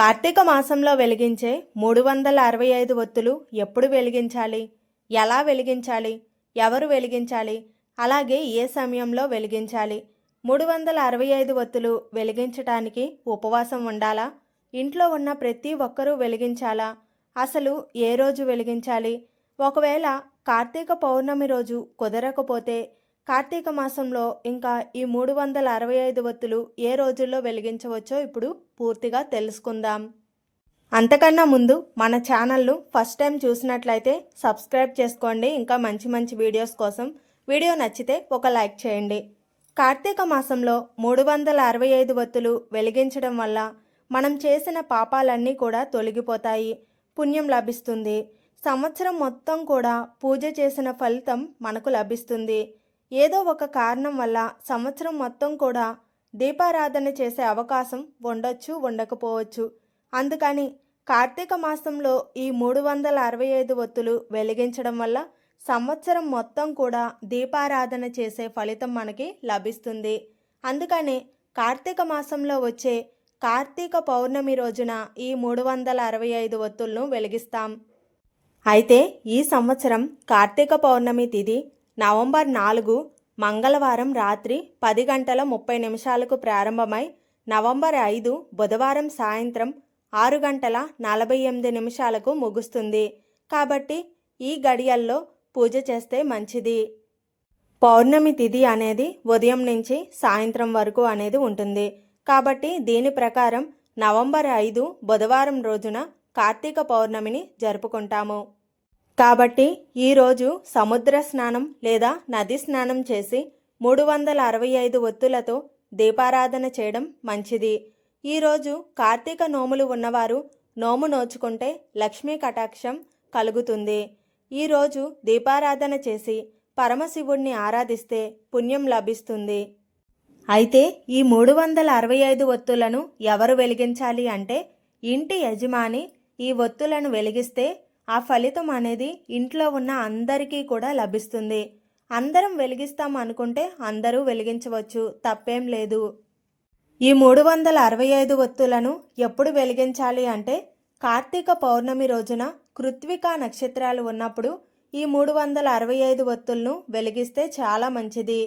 కార్తీక మాసంలో వెలిగించే మూడు వందల అరవై ఐదు ఒత్తులు ఎప్పుడు వెలిగించాలి? ఎలా వెలిగించాలి? ఎవరు వెలిగించాలి? అలాగే ఏ సమయంలో వెలిగించాలి? మూడు వందల అరవై ఐదు ఒత్తులు వెలిగించటానికి ఉపవాసం ఉండాలా? ఇంట్లో ఉన్న ప్రతి ఒక్కరూ వెలిగించాలా? అసలు ఏ రోజు వెలిగించాలి? ఒకవేళ కార్తీక పౌర్ణమి రోజు కుదరకపోతే కార్తీక మాసంలో ఇంకా ఈ మూడు వందల అరవై ఐదు వత్తులు ఏ రోజుల్లో వెలిగించవచ్చో ఇప్పుడు పూర్తిగా తెలుసుకుందాం. అంతకన్నా ముందు మన ఛానల్ను ఫస్ట్ టైం చూసినట్లయితే సబ్స్క్రైబ్ చేసుకోండి. ఇంకా మంచి మంచి వీడియోస్ కోసం వీడియో నచ్చితే ఒక లైక్ చేయండి. కార్తీక మాసంలో మూడు వందల అరవై ఐదు వత్తులు వెలిగించడం వల్ల మనం చేసిన పాపాలన్నీ కూడా తొలగిపోతాయి. పుణ్యం లభిస్తుంది. సంవత్సరం మొత్తం కూడా పూజ చేసిన ఫలితం మనకు లభిస్తుంది. ఏదో ఒక కారణం వల్ల సంవత్సరం మొత్తం కూడా దీపారాధన చేసే అవకాశం ఉండొచ్చు ఉండకపోవచ్చు. అందుకని కార్తీక మాసంలో ఈ మూడు వందల అరవై ఐదు ఒత్తులు వెలిగించడం వల్ల సంవత్సరం మొత్తం కూడా దీపారాధన చేసే ఫలితం మనకి లభిస్తుంది. అందుకని కార్తీక మాసంలో వచ్చే కార్తీక పౌర్ణమి రోజున ఈ మూడు వందల అరవై ఐదు ఒత్తులను వెలిగిస్తాం. అయితే ఈ సంవత్సరం కార్తీక పౌర్ణమి తిథి నవంబర్ నాలుగు మంగళవారం రాత్రి పది గంటల ముప్పై నిమిషాలకు ప్రారంభమై నవంబర్ ఐదు బుధవారం సాయంత్రం ఆరు గంటల నలభై ఎనిమిది నిమిషాలకు ముగుస్తుంది. కాబట్టి ఈ గడియల్లో పూజ చేస్తే మంచిది. పౌర్ణమి తిథి అనేది ఉదయం నుంచి సాయంత్రం వరకు అనేది ఉంటుంది. కాబట్టి దీని ప్రకారం నవంబర్ ఐదు బుధవారం రోజున కార్తీక పౌర్ణమిని జరుపుకుంటాము. కాబట్టి ఈరోజు సముద్ర స్నానం లేదా నది స్నానం చేసి మూడు వందల అరవై ఐదు ఒత్తులతో దీపారాధన చేయడం మంచిది. ఈరోజు కార్తీక నోములు ఉన్నవారు నోము నోచుకుంటే లక్ష్మీ కటాక్షం కలుగుతుంది. ఈరోజు దీపారాధన చేసి పరమశివుణ్ణి ఆరాధిస్తే పుణ్యం లభిస్తుంది. అయితే ఈ మూడు వందల అరవై ఐదు ఒత్తులను ఎవరు వెలిగించాలి అంటే ఇంటి యజమాని ఈ ఒత్తులను వెలిగిస్తే ఆ ఫలితం అనేది ఇంట్లో ఉన్న అందరికీ కూడా లభిస్తుంది. అందరం వెలిగిస్తాం అనుకుంటే అందరూ వెలిగించవచ్చు. తప్పేం లేదు. ఈ మూడు వందల అరవై ఐదు ఒత్తులను ఎప్పుడు వెలిగించాలి అంటే కార్తీక పౌర్ణమి రోజున కృత్వికా నక్షత్రాలు ఉన్నప్పుడు ఈ మూడు వందల అరవై ఐదు ఒత్తులను వెలిగిస్తే చాలా మంచిది.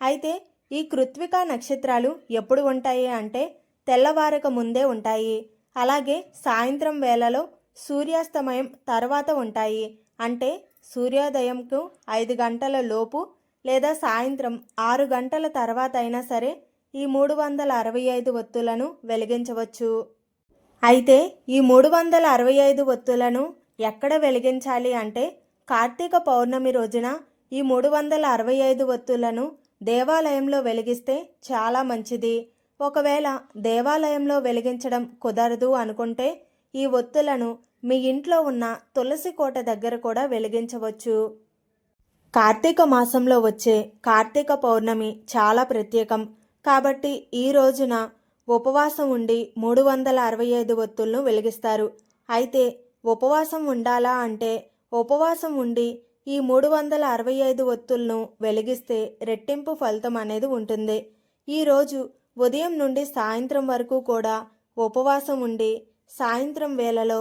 అయితే ఈ కృత్వికా నక్షత్రాలు ఎప్పుడు ఉంటాయి అంటే తెల్లవారక ముందే ఉంటాయి. అలాగే సాయంత్రం వేళలో సూర్యాస్తమయం తర్వాత ఉంటాయి. అంటే సూర్యోదయంకు ఐదు గంటల లోపు లేదా సాయంత్రం ఆరు గంటల తర్వాత అయినా సరే ఈ మూడు వందల అరవై ఐదు ఒత్తులను వెలిగించవచ్చు. అయితే ఈ మూడు వందల అరవై ఐదు ఒత్తులను ఎక్కడ వెలిగించాలి అంటే కార్తీక పౌర్ణమి రోజున ఈ మూడు వందల అరవై ఐదు ఒత్తులను దేవాలయంలో వెలిగిస్తే చాలా మంచిది. ఒకవేళ దేవాలయంలో వెలిగించడం కుదరదు అనుకుంటే ఈ ఒత్తులను మీ ఇంట్లో ఉన్న తులసి కోట దగ్గర కూడా వెలిగించవచ్చు. కార్తీక మాసంలో వచ్చే కార్తీక పౌర్ణమి చాలా ప్రత్యేకం. కాబట్టి ఈ రోజున ఉపవాసం ఉండి మూడు వందల అరవై ఐదు ఒత్తులను వెలిగిస్తారు. అయితే ఉపవాసం ఉండాలా అంటే ఉపవాసం ఉండి ఈ మూడు వందల అరవై ఐదు ఒత్తులను వెలిగిస్తే రెట్టింపు ఫలితం అనేది ఉంటుంది. ఈరోజు ఉదయం నుండి సాయంత్రం వరకు కూడా ఉపవాసం ఉండి సాయంత్రం వేళలో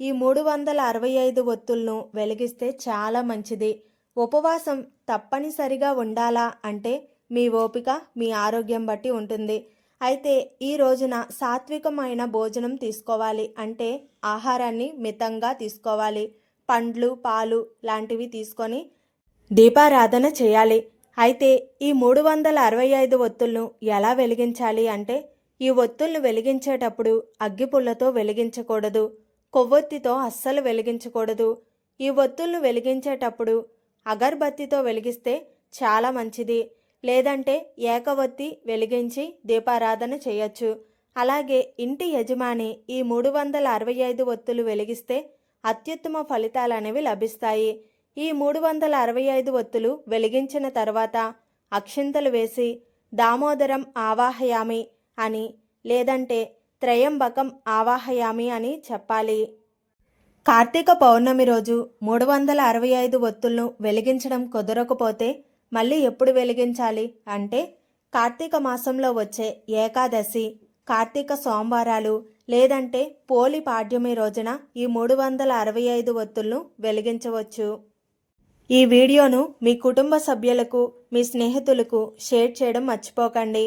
ఈ మూడు వందల అరవై ఐదు ఒత్తులను వెలిగిస్తే చాలా మంచిది. ఉపవాసం తప్పనిసరిగా ఉండాలా అంటే మీ ఓపిక మీ ఆరోగ్యం బట్టి ఉంటుంది. అయితే ఈ రోజున సాత్వికమైన భోజనం తీసుకోవాలి అంటే ఆహారాన్ని మితంగా తీసుకోవాలి. పండ్లు పాలు లాంటివి తీసుకొని దీపారాధన చేయాలి. అయితే ఈ మూడు వందల అరవై ఐదు ఒత్తులను ఎలా వెలిగించాలి అంటే ఈ ఒత్తుల్ని వెలిగించేటప్పుడు అగ్గిపుల్లతో వెలిగించకూడదు కొవ్వొత్తితో అస్సలు వెలిగించకూడదు. ఈ ఒత్తుల్ని వెలిగించేటప్పుడు అగర్బత్తితో వెలిగిస్తే చాలా మంచిది. లేదంటే ఏకవత్తి వెలిగించి దీపారాధన చేయొచ్చు. అలాగే ఇంటి యజమాని ఈ మూడు వందల అరవై ఐదు ఒత్తులు వెలిగిస్తే అత్యుత్తమ ఫలితాలు అనేవి లభిస్తాయి. ఈ మూడు వందల అరవై ఐదు ఒత్తులు వెలిగించిన తర్వాత అక్షింతలు వేసి దామోదరం ఆవాహయామి అని లేదంటే త్రయంబకం ఆవాహయామి అని చెప్పాలి. కార్తీక పౌర్ణమి రోజు మూడు వందల అరవై ఐదు ఒత్తులను వెలిగించడం కుదరకపోతే మళ్ళీ ఎప్పుడు వెలిగించాలి అంటే కార్తీక మాసంలో వచ్చే ఏకాదశి కార్తీక సోమవారాలు లేదంటే పోలి పాడ్యమి రోజున ఈ మూడు వందల అరవై ఐదు ఒత్తులను వెలిగించవచ్చు. ఈ వీడియోను మీ కుటుంబ సభ్యులకు మీ స్నేహితులకు షేర్ చేయడం మర్చిపోకండి.